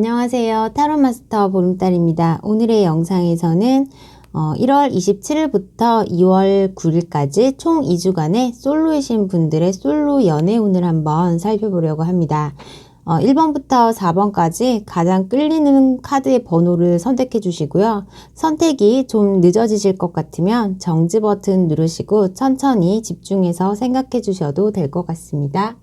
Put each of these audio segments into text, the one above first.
안녕하세요. 타로마스터 보름달입니다. 오늘의 영상에서는 어, 1월 27일부터 2월 9일까지 총 2주간의 솔로이신 분들의 솔로 연애운을 한번 살펴보려고 합니다. 어, 1번부터 4번까지 가장 끌리는 카드의 번호를 선택해 주시고요. 선택이 좀 늦어지실 것 같으면 정지 버튼 누르시고 천천히 집중해서 생각해 주셔도 될 것 같습니다.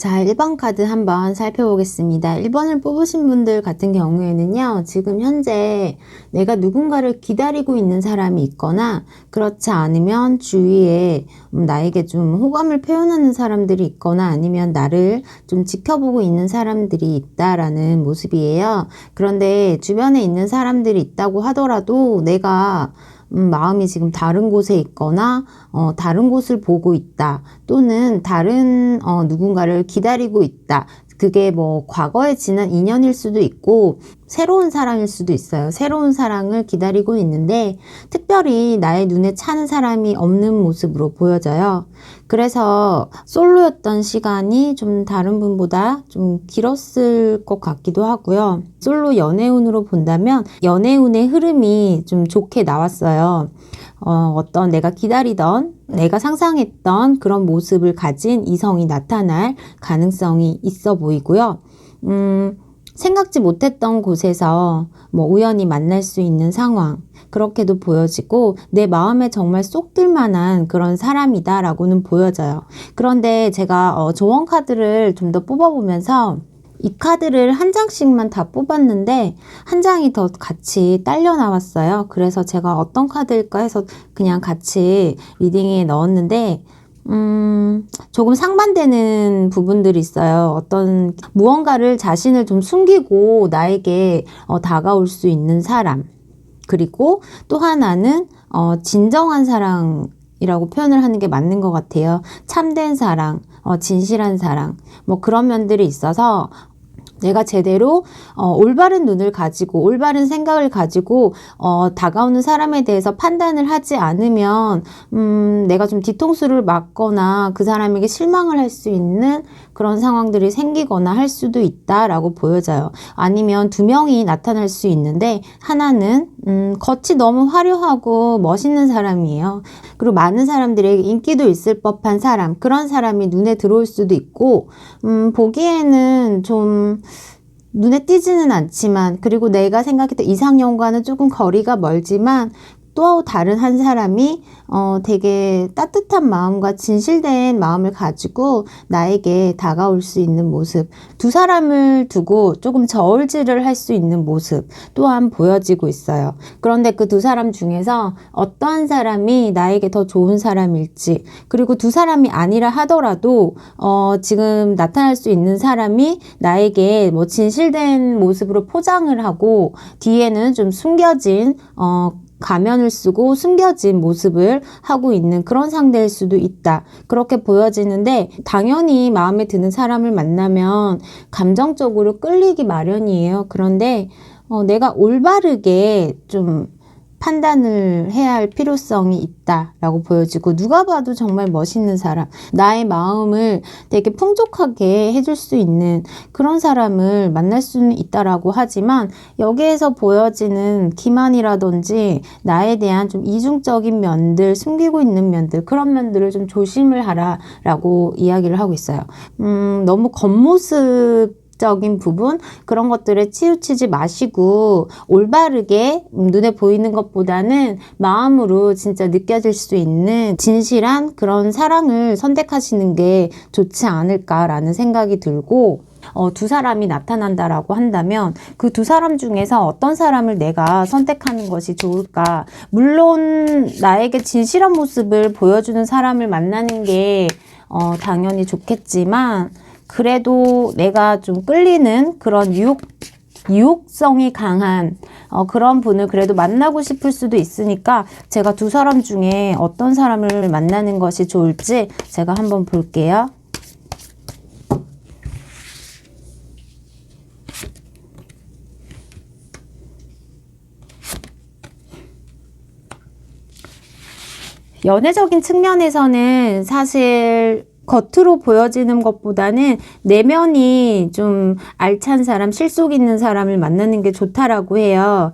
자, 1번 카드 한번 살펴보겠습니다. 1번을 뽑으신 분들 같은 경우에는요, 지금 현재 내가 누군가를 기다리고 있는 사람이 있거나, 그렇지 않으면 주위에 음, 나에게 좀 호감을 표현하는 사람들이 있거나, 아니면 나를 좀 지켜보고 있는 사람들이 있다라는 모습이에요. 그런데 주변에 있는 사람들이 있다고 하더라도 내가 음, 마음이 지금 다른 곳에 있거나 어, 다른 곳을 보고 있다 또는 다른 어, 누군가를 기다리고 있다 그게 뭐 과거에 지난 인연일 수도 있고 새로운 사랑일 수도 있어요. 새로운 사랑을 기다리고 있는데 특별히 나의 눈에 차는 사람이 없는 모습으로 보여져요. 그래서 솔로였던 시간이 좀 다른 분보다 좀 길었을 것 같기도 하고요. 솔로 연애운으로 본다면 연애운의 흐름이 좀 좋게 나왔어요. 어, 어떤 내가 기다리던 내가 상상했던 그런 모습을 가진 이성이 나타날 가능성이 있어 보이고요. 음, 생각지 못했던 곳에서 뭐 우연히 만날 수 있는 상황, 그렇게도 보여지고 내 마음에 정말 쏙 들만한 그런 사람이다라고는 보여져요. 그런데 제가 어, 조언 카드를 좀 더 뽑아보면서 이 카드를 한 장씩만 다 뽑았는데 한 장이 더 같이 딸려 나왔어요. 그래서 제가 어떤 카드일까 해서 그냥 같이 리딩에 넣었는데 음, 조금 상반되는 부분들이 있어요. 어떤 무언가를 자신을 좀 숨기고 나에게 어, 다가올 수 있는 사람. 그리고 또 하나는 어, 진정한 사랑 이라고 표현을 하는 게 맞는 것 같아요. 참된 사랑, 어, 진실한 사랑, 뭐 그런 면들이 있어서 내가 제대로 어, 올바른 눈을 가지고 올바른 생각을 가지고 어, 다가오는 사람에 대해서 판단을 하지 않으면 음, 내가 좀 뒤통수를 맞거나 그 사람에게 실망을 할 수 있는 그런 상황들이 생기거나 할 수도 있다라고 보여져요. 아니면 두 명이 나타날 수 있는데 하나는 음, 겉이 너무 화려하고 멋있는 사람이에요. 그리고 많은 사람들에게 인기도 있을 법한 사람 그런 사람이 눈에 들어올 수도 있고 음, 보기에는 좀 눈에 띄지는 않지만 그리고 내가 생각했던 이상형과는 조금 거리가 멀지만 또 다른 한 사람이 어 되게 따뜻한 마음과 진실된 마음을 가지고 나에게 다가올 수 있는 모습 두 사람을 두고 조금 저울질을 할 수 있는 모습 또한 보여지고 있어요. 그런데 그 두 사람 중에서 어떠한 사람이 나에게 더 좋은 사람일지 그리고 두 사람이 아니라 하더라도 어 지금 나타날 수 있는 사람이 나에게 뭐 진실된 모습으로 포장을 하고 뒤에는 좀 숨겨진 어 가면을 쓰고 숨겨진 모습을 하고 있는 그런 상대일 수도 있다. 그렇게 보여지는데 당연히 마음에 드는 사람을 만나면 감정적으로 끌리기 마련이에요. 그런데 어, 내가 올바르게 좀 판단을 해야 할 필요성이 있다라고 보여지고 누가 봐도 정말 멋있는 사람, 나의 마음을 되게 풍족하게 해줄 수 있는 그런 사람을 만날 수는 있다라고 하지만 여기에서 보여지는 기만이라든지 나에 대한 좀 이중적인 면들, 숨기고 있는 면들 그런 면들을 좀 조심을 하라라고 이야기를 하고 있어요. 음, 너무 겉모습 적인 부분 그런 것들에 치우치지 마시고 올바르게 눈에 보이는 것보다는 마음으로 진짜 느껴질 수 있는 진실한 그런 사랑을 선택하시는 게 좋지 않을까라는 생각이 들고 어, 두 사람이 나타난다라고 한다면 그 두 사람 중에서 어떤 사람을 내가 선택하는 것이 좋을까? 물론 나에게 진실한 모습을 보여주는 사람을 만나는 게 어, 당연히 좋겠지만 그래도 내가 좀 끌리는 그런 유혹 유혹성이 강한 어, 그런 분을 그래도 만나고 싶을 수도 있으니까 제가 두 사람 중에 어떤 사람을 만나는 것이 좋을지 제가 한번 볼게요. 연애적인 측면에서는 사실 겉으로 보여지는 것보다는 내면이 좀 알찬 사람, 실속 있는 사람을 만나는 게 좋다라고 해요.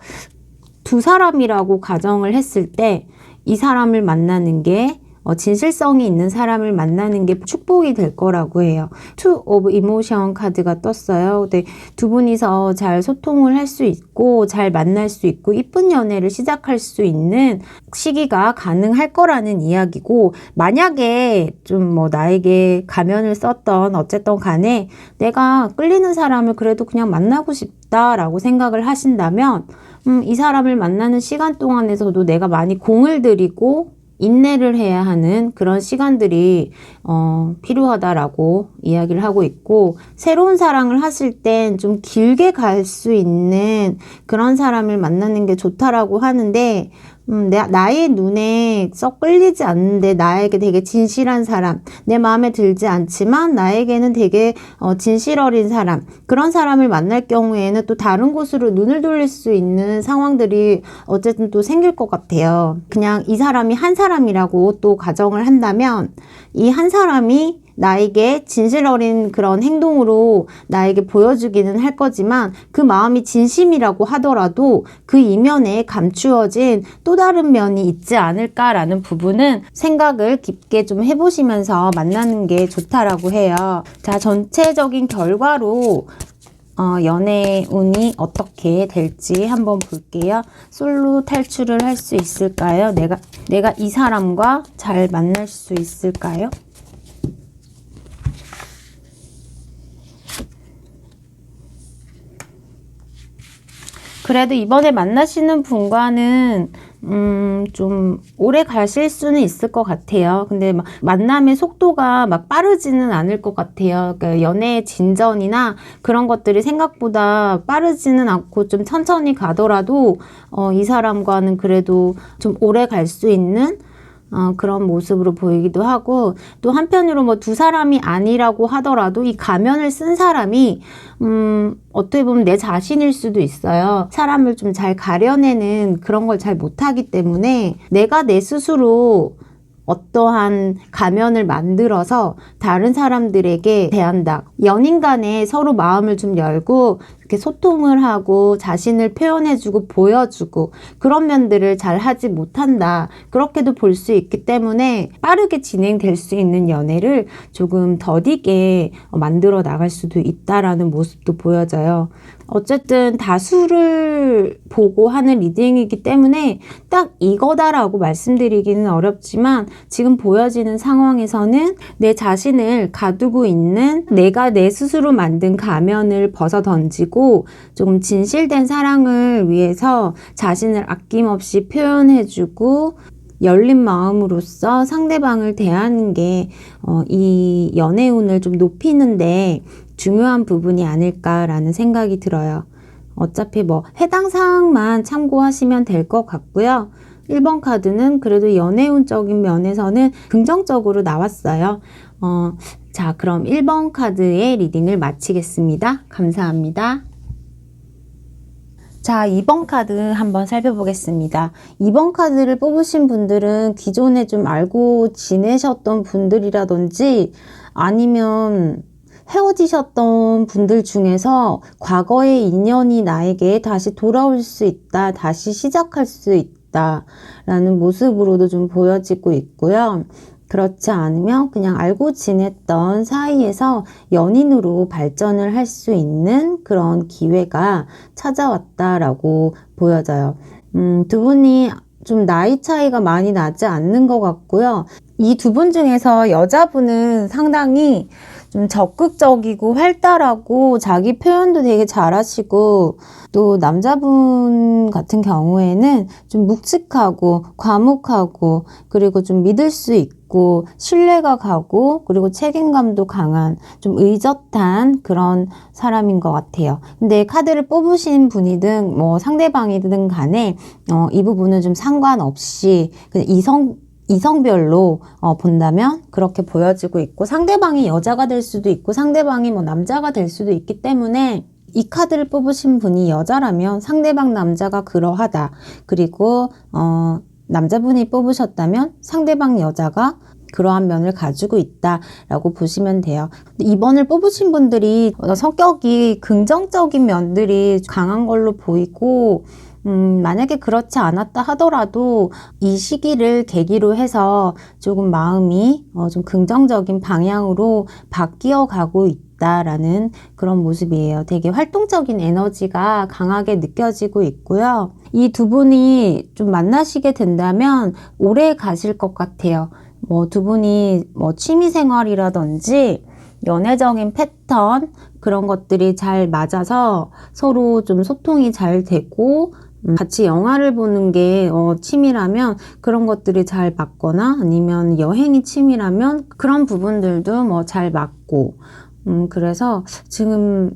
두 사람이라고 가정을 했을 때 이 사람을 만나는 게 어, 진실성이 있는 사람을 만나는 게 축복이 될 거라고 해요. Two of Emotion 카드가 떴어요. 근데 두 분이서 잘 소통을 할 수 있고 잘 만날 수 있고 이쁜 연애를 시작할 수 있는 시기가 가능할 거라는 이야기고 만약에 좀 뭐 나에게 가면을 썼던 어쨌든 간에 내가 끌리는 사람을 그래도 그냥 만나고 싶다라고 생각을 하신다면 음, 이 사람을 만나는 시간 동안에서도 내가 많이 공을 들이고 인내를 해야 하는 그런 시간들이 어, 필요하다라고 이야기를 하고 있고 새로운 사랑을 하실 땐 좀 길게 갈 수 있는 그런 사람을 만나는 게 좋다라고 하는데 음, 내, 나의 눈에 썩 끌리지 않는데 나에게 되게 진실한 사람, 내 마음에 들지 않지만 나에게는 되게 어, 진실 어린 사람, 그런 사람을 만날 경우에는 또 다른 곳으로 눈을 돌릴 수 있는 상황들이 어쨌든 또 생길 것 같아요. 그냥 이 사람이 한 사람이라고 또 가정을 한다면 이 한 사람이 나에게 진실 어린 그런 행동으로 나에게 보여주기는 할 거지만 그 마음이 진심이라고 하더라도 그 이면에 감추어진 또 다른 면이 있지 않을까라는 부분은 생각을 깊게 좀 해보시면서 만나는 게 좋다라고 해요. 자, 전체적인 결과로 어, 연애 운이 어떻게 될지 한번 볼게요. 솔로 탈출을 할 수 있을까요? 내가, 내가 이 사람과 잘 만날 수 있을까요? 그래도 이번에 만나시는 분과는 음, 좀 오래 가실 수는 있을 것 같아요. 근데 막 만남의 속도가 막 빠르지는 않을 것 같아요. 그러니까 연애의 진전이나 그런 것들이 생각보다 빠르지는 않고 좀 천천히 가더라도 어, 이 사람과는 그래도 좀 오래 갈 수 있는 어, 그런 모습으로 보이기도 하고 또 한편으로 뭐 두 사람이 아니라고 하더라도 이 가면을 쓴 사람이 음, 어떻게 보면 내 자신일 수도 있어요. 사람을 좀 잘 가려내는 그런 걸 잘 못하기 때문에 내가 내 스스로 어떠한 가면을 만들어서 다른 사람들에게 대한다. 연인 간에 서로 마음을 좀 열고 이렇게 소통을 하고 자신을 표현해주고 보여주고 그런 면들을 잘 하지 못한다. 그렇게도 볼 수 있기 때문에 빠르게 진행될 수 있는 연애를 조금 더디게 만들어 나갈 수도 있다라는 모습도 보여져요. 어쨌든 다수를 보고 하는 리딩이기 때문에 딱 이거다라고 말씀드리기는 어렵지만 지금 보여지는 상황에서는 내 자신을 가두고 있는 내가 내 스스로 만든 가면을 벗어 던지고 조금 진실된 사랑을 위해서 자신을 아낌없이 표현해주고 열린 마음으로써 상대방을 대하는 게, 어, 이 연애운을 좀 높이는데 중요한 부분이 아닐까라는 생각이 들어요. 어차피 뭐 해당 사항만 참고하시면 될 것 같고요. 1번 카드는 그래도 연애운적인 면에서는 긍정적으로 나왔어요. 어, 자, 그럼 1번 카드의 리딩을 마치겠습니다. 감사합니다. 자, 2번 카드 한번 살펴보겠습니다. 2번 카드를 뽑으신 분들은 기존에 좀 알고 지내셨던 분들이라든지 아니면 헤어지셨던 분들 중에서 과거의 인연이 나에게 다시 돌아올 수 있다, 다시 시작할 수 있다, 라는 모습으로도 좀 보여지고 있고요. 그렇지 않으면 그냥 알고 지냈던 사이에서 연인으로 발전을 할 수 있는 그런 기회가 찾아왔다라고 보여져요. 음, 두 분이 좀 나이 차이가 많이 나지 않는 것 같고요. 이 두 분 중에서 여자분은 상당히 좀 적극적이고 활달하고 자기 표현도 되게 잘하시고 또 남자분 같은 경우에는 좀 묵직하고 과묵하고 그리고 좀 믿을 수 있고 신뢰가 가고 그리고 책임감도 강한 좀 의젓한 그런 사람인 것 같아요. 근데 카드를 뽑으신 분이든 뭐 상대방이든 간에 어, 이 부분은 좀 상관없이 그냥 이성 이성별로 어, 본다면 그렇게 보여지고 있고 상대방이 여자가 될 수도 있고 상대방이 뭐 남자가 될 수도 있기 때문에 이 카드를 뽑으신 분이 여자라면 상대방 남자가 그러하다. 그리고 어, 남자분이 뽑으셨다면 상대방 여자가 그러한 면을 가지고 있다라고 보시면 돼요. 2번을 뽑으신 분들이 어, 성격이 긍정적인 면들이 강한 걸로 보이고 음, 만약에 그렇지 않았다 하더라도 이 시기를 계기로 해서 조금 마음이 어, 좀 긍정적인 방향으로 바뀌어 가고 있다라는 그런 모습이에요. 되게 활동적인 에너지가 강하게 느껴지고 있고요. 이 두 분이 좀 만나시게 된다면 오래 가실 것 같아요. 뭐 두 분이 뭐 취미 생활이라든지 연애적인 패턴 그런 것들이 잘 맞아서 서로 좀 소통이 잘 되고 음, 같이 영화를 보는 게 어, 취미라면 그런 것들이 잘 맞거나 아니면 여행이 취미라면 그런 부분들도 뭐 잘 맞고 음, 그래서 지금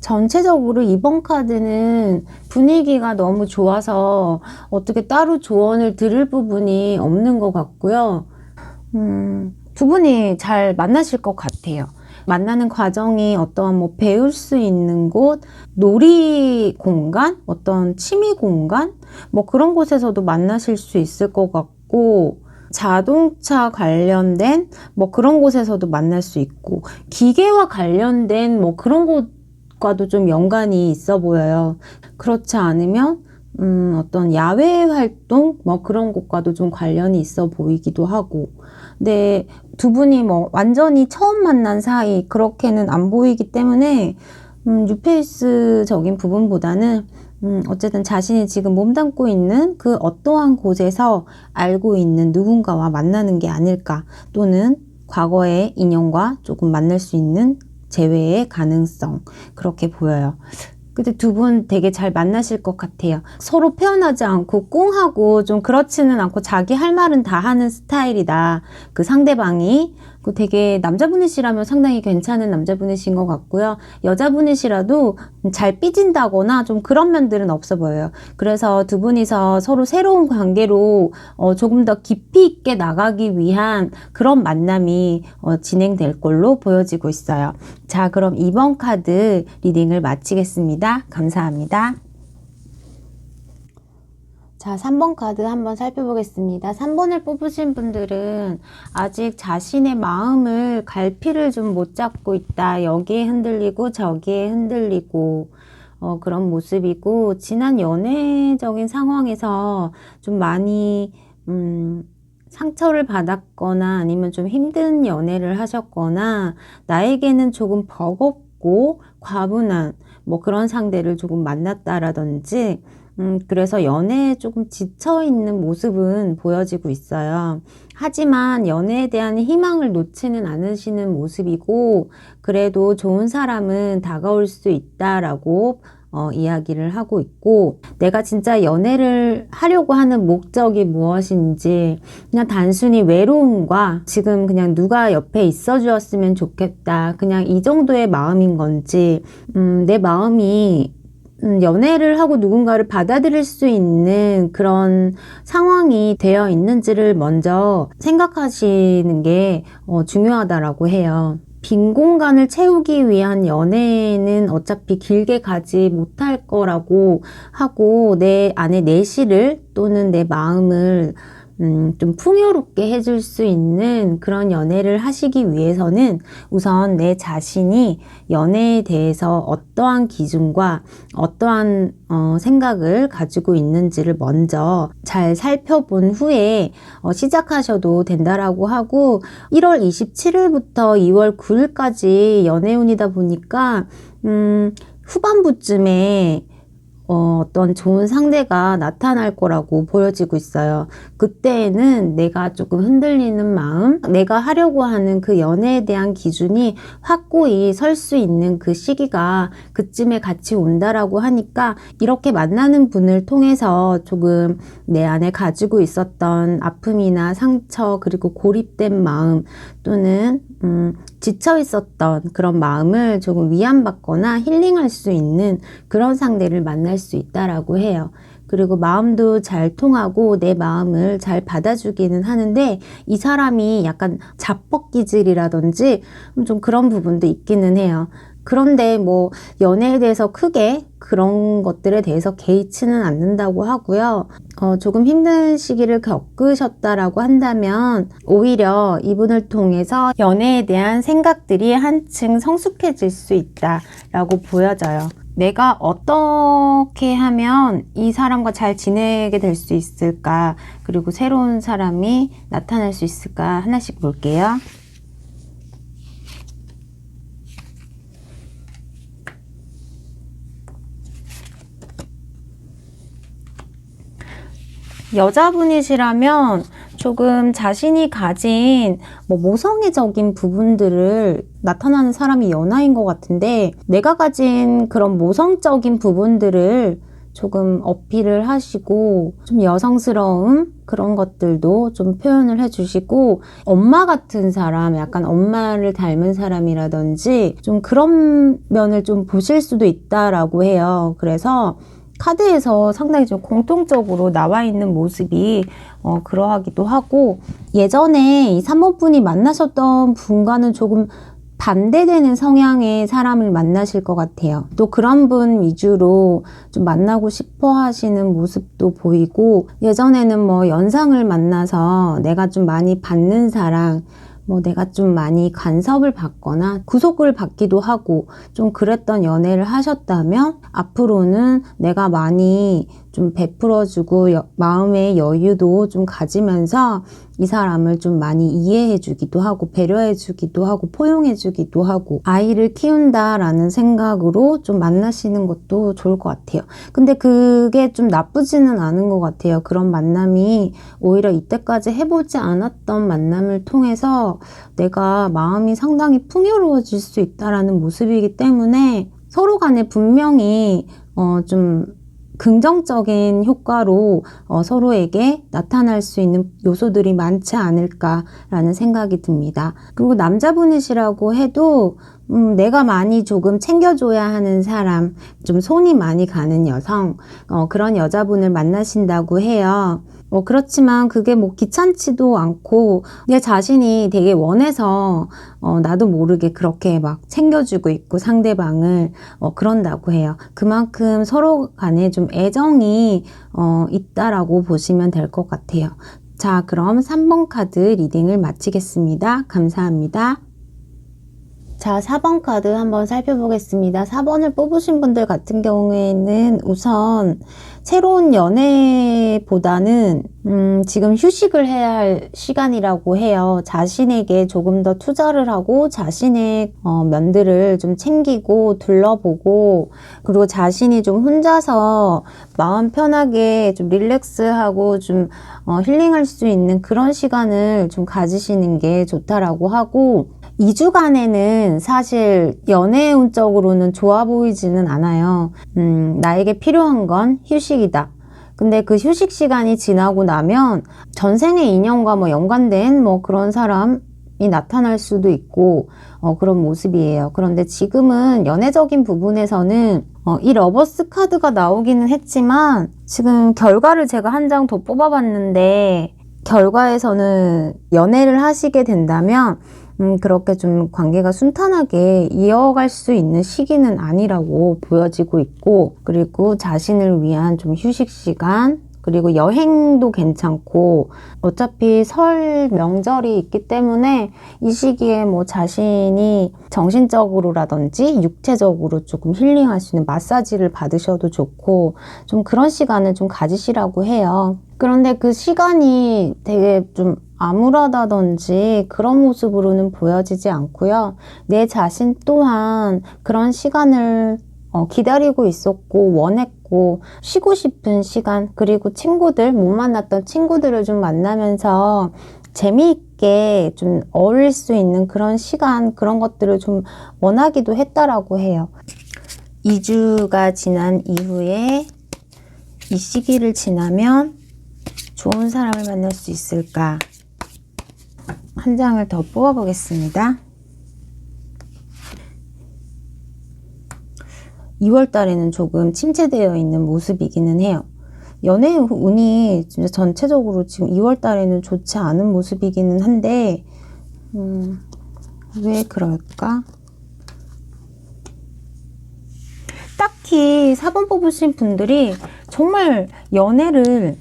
전체적으로 이번 카드는 분위기가 너무 좋아서 어떻게 따로 조언을 들을 부분이 없는 것 같고요. 음, 두 분이 잘 만나실 것 같아요. 만나는 과정이 어떠한 뭐 배울 수 있는 곳, 놀이 공간, 어떤 취미 공간, 뭐 그런 곳에서도 만나실 수 있을 것 같고, 자동차 관련된 뭐 그런 곳에서도 만날 수 있고, 기계와 관련된 뭐 그런 곳과도 좀 연관이 있어 보여요. 그렇지 않으면, 음, 어떤 야외 활동, 뭐 그런 곳과도 좀 관련이 있어 보이기도 하고, 근데 두 분이 뭐 완전히 처음 만난 사이 그렇게는 안 보이기 때문에 음, 뉴페이스적인 부분보다는 음, 어쨌든 자신이 지금 몸담고 있는 그 어떠한 곳에서 알고 있는 누군가와 만나는 게 아닐까 또는 과거의 인연과 조금 만날 수 있는 재회의 가능성 그렇게 보여요. 근데 두 분 되게 잘 만나실 것 같아요. 서로 표현하지 않고 꽁하고 좀 그렇지는 않고 자기 할 말은 다 하는 스타일이다. 그 상대방이. 그 되게 남자분이시라면 상당히 괜찮은 남자분이신 것 같고요. 여자분이시라도 잘 삐진다거나 좀 그런 면들은 없어 보여요. 그래서 두 분이서 서로 새로운 관계로 어 조금 더 깊이 있게 나가기 위한 그런 만남이 어 진행될 걸로 보여지고 있어요. 자, 그럼 이번 카드 리딩을 마치겠습니다. 감사합니다. 자, 3번 카드 한번 살펴보겠습니다. 3번을 뽑으신 분들은 아직 자신의 마음을 갈피를 좀 못 잡고 있다. 여기에 흔들리고 저기에 흔들리고 어, 그런 모습이고 지난 연애적인 상황에서 좀 많이 음, 상처를 받았거나 아니면 좀 힘든 연애를 하셨거나 나에게는 조금 버겁고 과분한 뭐 그런 상대를 조금 만났다라든지 음, 그래서 연애에 조금 지쳐있는 모습은 보여지고 있어요. 하지만 연애에 대한 희망을 놓지는 않으시는 모습이고, 그래도 좋은 사람은 다가올 수 있다라고 어, 이야기를 하고 있고, 내가 진짜 연애를 하려고 하는 목적이 무엇인지, 그냥 단순히 외로움과 지금 그냥 누가 옆에 있어 주었으면 좋겠다. 그냥 이 정도의 마음인 건지, 음, 내 마음이 음, 연애를 하고 누군가를 받아들일 수 있는 그런 상황이 되어 있는지를 먼저 생각하시는 게 어, 중요하다라고 해요. 빈 공간을 채우기 위한 연애는 어차피 길게 가지 못할 거라고 하고 내 안에 내실을 또는 내 마음을 음, 좀 풍요롭게 해줄 수 있는 그런 연애를 하시기 위해서는 우선 내 자신이 연애에 대해서 어떠한 기준과 어떠한 어, 생각을 가지고 있는지를 먼저 잘 살펴본 후에 어, 시작하셔도 된다라고 하고 1월 27일부터 2월 9일까지 연애운이다 보니까 음, 후반부쯤에 어, 어떤 좋은 상대가 나타날 거라고 보여지고 있어요. 그때에는 내가 조금 흔들리는 마음, 내가 하려고 하는 그 연애에 대한 기준이 확고히 설 수 있는 그 시기가 그쯤에 같이 온다라고 하니까 이렇게 만나는 분을 통해서 조금 내 안에 가지고 있었던 아픔이나 상처 그리고 고립된 마음 또는 음, 지쳐 있었던 그런 마음을 조금 위안받거나 힐링할 수 있는 그런 상대를 만날 수 있다라고 해요. 그리고 마음도 잘 통하고 내 마음을 잘 받아주기는 하는데 이 사람이 약간 자뻑 기질이라든지 좀 그런 부분도 있기는 해요. 그런데 뭐 연애에 대해서 크게 그런 것들에 대해서 개의치는 않는다고 하고요. 어, 조금 힘든 시기를 겪으셨다라고 한다면 오히려 이분을 통해서 연애에 대한 생각들이 한층 성숙해질 수 있다라고 보여져요. 내가 어떻게 하면 이 사람과 잘 지내게 될 수 있을까? 그리고 새로운 사람이 나타날 수 있을까? 하나씩 볼게요. 여자분이시라면 조금 자신이 가진 뭐 모성애적인 부분들을 나타나는 사람이 연하인 것 같은데 내가 가진 그런 모성적인 부분들을 조금 어필을 하시고 좀 여성스러움 그런 것들도 좀 표현을 해주시고 엄마 같은 사람 약간 엄마를 닮은 사람이라든지 좀 그런 면을 좀 보실 수도 있다라고 해요. 그래서 카드에서 상당히 좀 공통적으로 나와 있는 모습이 어, 그러하기도 하고 예전에 이 3번 분이 만나셨던 분과는 조금 반대되는 성향의 사람을 만나실 것 같아요. 또 그런 분 위주로 좀 만나고 싶어 하시는 모습도 보이고 예전에는 뭐 연상을 만나서 내가 좀 많이 받는 사랑 뭐 내가 좀 많이 간섭을 받거나 구속을 받기도 하고 좀 그랬던 연애를 하셨다면 앞으로는 내가 많이 좀 베풀어주고 여- 마음의 여유도 좀 가지면서 이 사람을 좀 많이 이해해주기도 하고 배려해주기도 하고 포용해주기도 하고 아이를 키운다라는 생각으로 좀 만나시는 것도 좋을 것 같아요. 근데 그게 좀 나쁘지는 않은 것 같아요. 그런 만남이 오히려 이때까지 해보지 않았던 만남을 통해서 내가 마음이 상당히 풍요로워질 수 있다라는 모습이기 때문에 서로 간에 분명히 어, 좀 긍정적인 효과로 어, 서로에게 나타날 수 있는 요소들이 많지 않을까라는 생각이 듭니다. 그리고 남자분이시라고 해도 음, 내가 많이 조금 챙겨줘야 하는 사람, 좀 손이 많이 가는 여성, 어, 그런 여자분을 만나신다고 해요. 어, 그렇지만 그게 뭐 귀찮지도 않고 내 자신이 되게 원해서 어, 나도 모르게 그렇게 막 챙겨주고 있고 상대방을 어, 그런다고 해요. 그만큼 서로 간에 좀 애정이 어, 있다라고 보시면 될 것 같아요. 자, 그럼 3번 카드 리딩을 마치겠습니다. 감사합니다. 자, 4번 카드 한번 살펴보겠습니다. 4번을 뽑으신 분들 같은 경우에는 우선 새로운 연애보다는 음, 지금 휴식을 해야 할 시간이라고 해요. 자신에게 조금 더 투자를 하고 자신의 어, 면들을 좀 챙기고 둘러보고 그리고 자신이 좀 혼자서 마음 편하게 좀 릴렉스하고 좀 어, 힐링할 수 있는 그런 시간을 좀 가지시는 게 좋다라고 하고 2주간에는 사실 연애 운적으로는 좋아 보이지는 않아요. 음, 나에게 필요한 건 휴식이다. 근데 그 휴식 시간이 지나고 나면 전생의 인연과 뭐 연관된 뭐 그런 사람 이 나타날 수도 있고 어, 그런 모습이에요. 그런데 지금은 연애적인 부분에서는 어, 이 러버스 카드가 나오기는 했지만 지금 결과를 제가 한 장 더 뽑아봤는데 결과에서는 연애를 하시게 된다면 음, 그렇게 좀 관계가 순탄하게 이어갈 수 있는 시기는 아니라고 보여지고 있고, 그리고 자신을 위한 좀 휴식 시간, 그리고 여행도 괜찮고, 어차피 설 명절이 있기 때문에 이 시기에 뭐 자신이 정신적으로라든지 육체적으로 조금 힐링할 수 있는 마사지를 받으셔도 좋고, 좀 그런 시간을 좀 가지시라고 해요. 그런데 그 시간이 되게 좀 암울하다든지 그런 모습으로는 보여지지 않고요. 내 자신 또한 그런 시간을 어, 기다리고 있었고 원했고 쉬고 싶은 시간 그리고 친구들 못 만났던 친구들을 좀 만나면서 재미있게 좀 어울릴 수 있는 그런 시간 그런 것들을 좀 원하기도 했다라고 해요. 2주가 지난 이후에 이 시기를 지나면 좋은 사람을 만날 수 있을까? 한 장을 더 뽑아 보겠습니다. 2월 달에는 조금 침체되어 있는 모습이기는 해요. 연애 운이 진짜 전체적으로 지금 2월 달에는 좋지 않은 모습이기는 한데, 음, 왜 그럴까? 딱히 4번 뽑으신 분들이 정말 연애를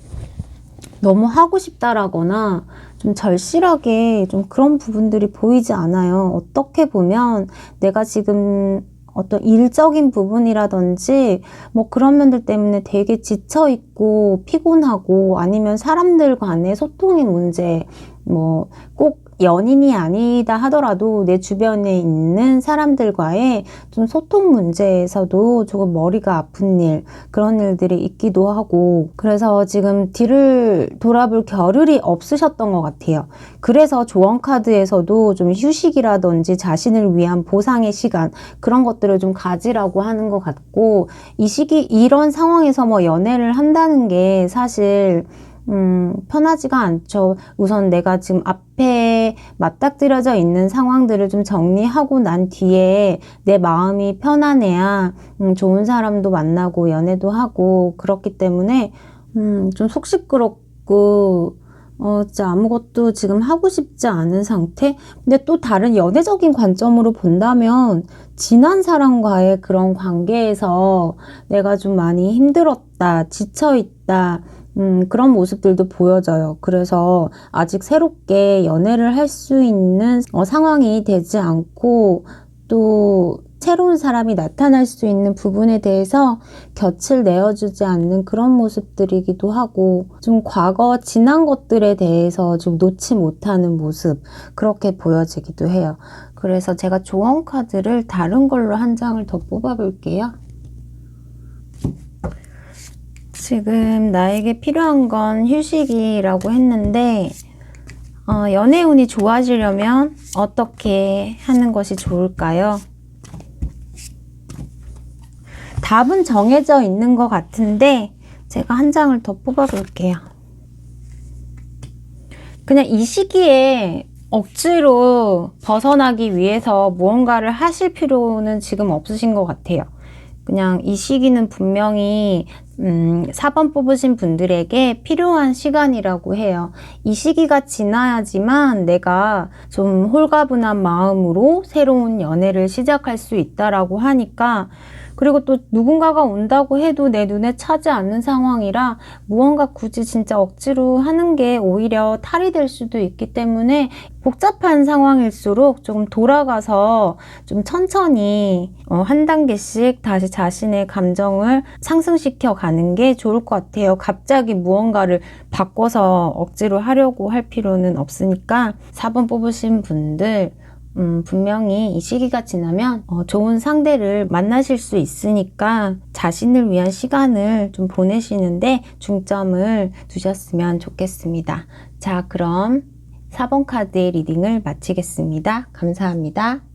너무 하고 싶다라거나 좀 절실하게 좀 그런 부분들이 보이지 않아요. 어떻게 보면 내가 지금 어떤 일적인 부분이라든지 뭐 그런 면들 때문에 되게 지쳐 있고 피곤하고 아니면 사람들 간의 소통의 문제 뭐 꼭 연인이 아니다 하더라도 내 주변에 있는 사람들과의 좀 소통 문제에서도 조금 머리가 아픈 일 그런 일들이 있기도 하고 그래서 지금 뒤를 돌아볼 겨를이 없으셨던 것 같아요. 그래서 조언 카드에서도 좀 휴식이라든지 자신을 위한 보상의 시간 그런 것들을 좀 가지라고 하는 것 같고 이 시기 이런 상황에서 뭐 연애를 한다는 게 사실 음, 편하지가 않죠. 우선 내가 지금 앞에 맞닥뜨려져 있는 상황들을 좀 정리하고 난 뒤에 내 마음이 편안해야 음, 좋은 사람도 만나고 연애도 하고 그렇기 때문에 음, 좀 속 시끄럽고 어, 진짜 아무것도 지금 하고 싶지 않은 상태? 근데 또 다른 연애적인 관점으로 본다면 지난 사람과의 그런 관계에서 내가 좀 많이 힘들었다, 지쳐있다, 음, 그런 모습들도 보여져요. 그래서 아직 새롭게 연애를 할 수 있는 어, 상황이 되지 않고 또 새로운 사람이 나타날 수 있는 부분에 대해서 곁을 내어주지 않는 그런 모습들이기도 하고 좀 과거 지난 것들에 대해서 좀 놓지 못하는 모습 그렇게 보여지기도 해요. 그래서 제가 조언 카드를 다른 걸로 한 장을 더 뽑아볼게요. 지금 나에게 필요한 건 휴식이라고 했는데 어, 연애 운이 좋아지려면 어떻게 하는 것이 좋을까요? 답은 정해져 있는 것 같은데 제가 한 장을 더 뽑아볼게요. 그냥 이 시기에 억지로 벗어나기 위해서 무언가를 하실 필요는 지금 없으신 것 같아요. 그냥 이 시기는 분명히 음, 4번 뽑으신 분들에게 필요한 시간이라고 해요. 이 시기가 지나야지만 내가 좀 홀가분한 마음으로 새로운 연애를 시작할 수 있다라고 하니까 그리고 또 누군가가 온다고 해도 내 눈에 차지 않는 상황이라 무언가 굳이 진짜 억지로 하는 게 오히려 탈이 될 수도 있기 때문에 복잡한 상황일수록 조금 돌아가서 좀 천천히 어, 한 단계씩 다시 자신의 감정을 상승시켜 가는 게 좋을 것 같아요. 갑자기 무언가를 바꿔서 억지로 하려고 할 필요는 없으니까 4번 뽑으신 분들 음, 분명히 이 시기가 지나면 어, 좋은 상대를 만나실 수 있으니까 자신을 위한 시간을 좀 보내시는데 중점을 두셨으면 좋겠습니다. 자, 그럼 4번 카드의 리딩을 마치겠습니다. 감사합니다.